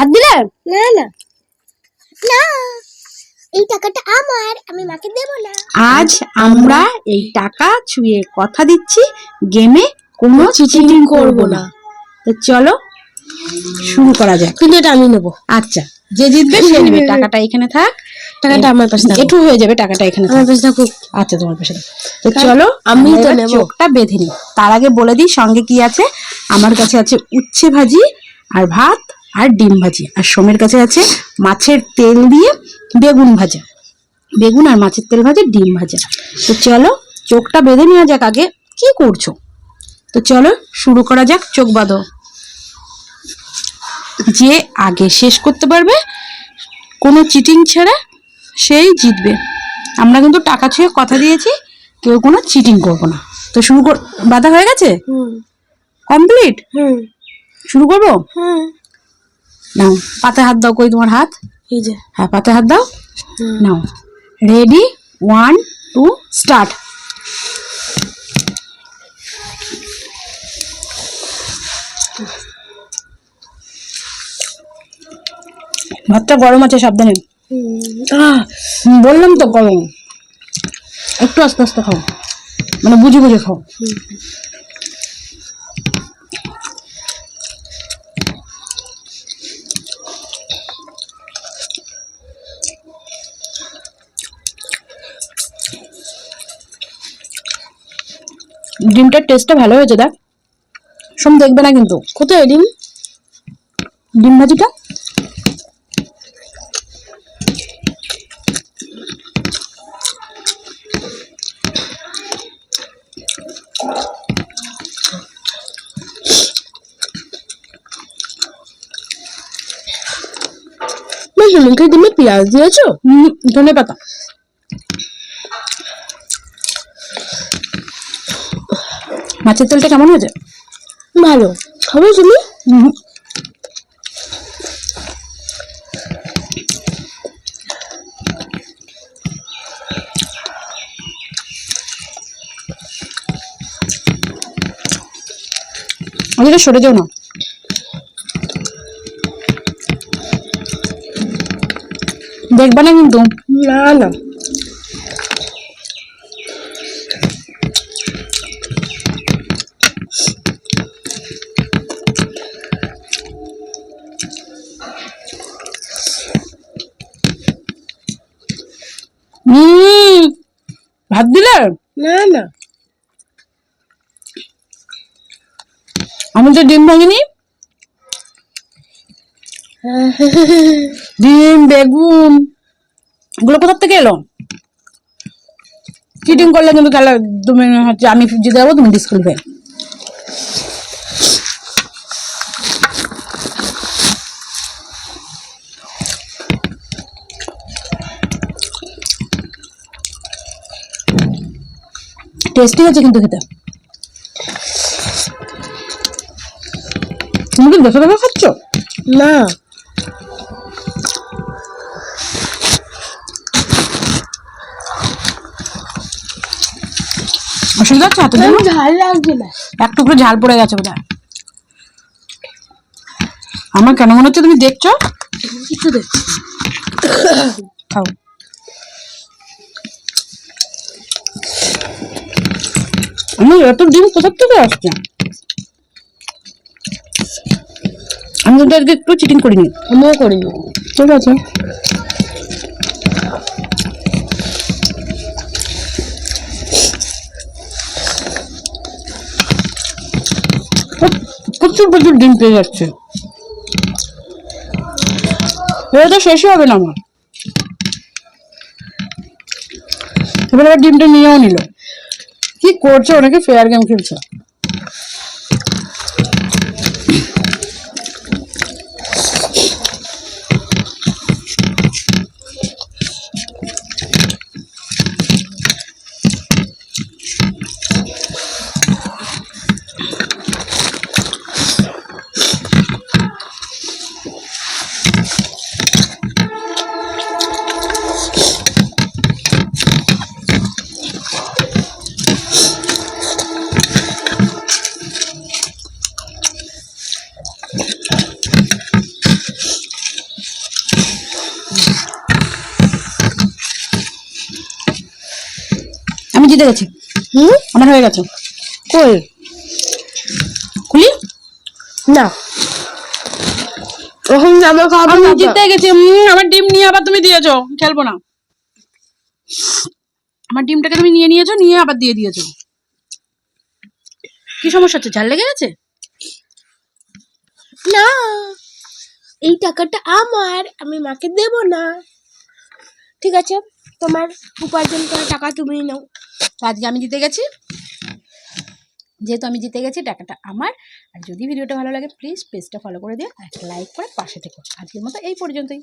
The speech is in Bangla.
ভাত দিলে না না। না এই টাকাটা আমার আমি মাকে দেবো না। আজ আমরা এই টাকা ছুঁয়ে কথা দিচ্ছি গেমে কোনো চিটিং করব না। তো চলো শুরু করা যাক। কিন্তু এটা আমি নেব। আচ্ছা যে জিতবে সে নেবে। টাকাটা এখানে থাক। টাকাটা আমার পাশে। একটু হয়ে যাবে টাকাটা এখানে আমার পাশে থাকুক আচ্ছা তোমার পাশে। তো চলো আমি তো নেব। চোখটা বেঁধে নিই। তার আগে বলে দিই সঙ্গে কি আছে? আমার কাছে আছে উচ্ছে ভাজি আর ভাত। আর ডিম ভাজি। আর সোমের কাছে আছে মাছের তেল দিয়ে বেগুন ভাজা। বেগুন আর মাছের তেল ভাজা ডিম ভাজা। তো চলো চোখটা বেঁধে নেওয়া যাক আগে। কি করছ? তো চলো শুরু করা যাক চোখ বাঁধো। যে আগে শেষ করতে পারবে কোনো চিটিং ছাড়া সেই জিতবে। আমরা কিন্তু টাকা ছুঁয়ে কথা দিয়েছি কেউ কোনো চিটিং করব না। তো শুরু কর বাধা হয়ে গেছে? কমপ্লিট? শুরু করব? নাও। পাতে হাত দাও কই তোমার হাত? এই যে। হ্যাঁ পাতে হাত দাও। নাও। রেডি ওয়ান টু স্টার্ট ভাতটা গরম আছে সাবধানে। বললাম তো গরম। একটু আস্তে আস্তে খাও। মানে বুঝে বুঝে খাও। ডিমটার টেস্টটা ভালো হয়েছে, দেখ। সব দেখবে না কিন্তু। কোথায় ডিম? ডিম ভাজিটা? পেঁয়াজ দিয়েছ? ধনে পাতা। মাছের তেলটা কেমন হয়েছে? ভালো। খাবে তুমি? ওদিকে সরে যাও না। দেখবা না কিন্তু। না না। ভাত দিলে? না না। আমি তো ডিম ভাঙিনি। ডিম বেগুন এগুলো কোথার থেকে এলো? চিটিং করলে কিন্তু তাহলে তুমি হচ্ছে আমি জিতে যাব তুমি ডিসকালিফাই টেস্টি আছে কিন্তু খেতে। তুমি কি দেখে দেখে খাচ্ছ? না। অসুবিধা হচ্ছে জন্য ঝাল লাগছে না। এক টুকরো ঝাল পড়ে গেছে বোধ আমার কেন মনে হচ্ছে তুমি দেখছ? কিছু দেখ খাও। আমি এত ডিম কোথার থেকে আসছে আমি কিন্তু আজকে একটু চিটিং করিনি। আমিও করিনি। ঠিক আছে। প্রচুর প্রচুর ডিম পেয়ে যাচ্ছে। এটা তো শেষই হবে না আমার। এবার আবার ডিমটা নিয়েও নিল। করছে? অনেকে ফেয়ার গেম খেলছে। জিতে গেছে। হুম? আমার হয়ে গেছে। কই? খুলি না। এখন আমার খাওয়া আমি জিতে গেছি। আমার ডিম নিয়ে আবার তুমি দিয়েছ। খেলব না। আমার ডিমটাকে তুমি নিয়ে নিয়েছো নিয়ে আবার দিয়ে দিয়েছ। কি সমস্যা হচ্ছে? ঝাল লেগে গেছে? না। এই টাকাটা আমার। আমি মাকে দেব না। ঠিক আছে? তোমার উপার্জন করা টাকা তুমি নাও। তো আজকে আমি জিতে গেছি। যেহেতু আমি জিতে গেছি, টাকাটা আমার। আর যদি ভিডিওটা ভালো লাগে প্লিজ পেজটা ফলো করে দিও একটা লাইক করে পাশে থেকো। আজকের মতো এই পর্যন্তই।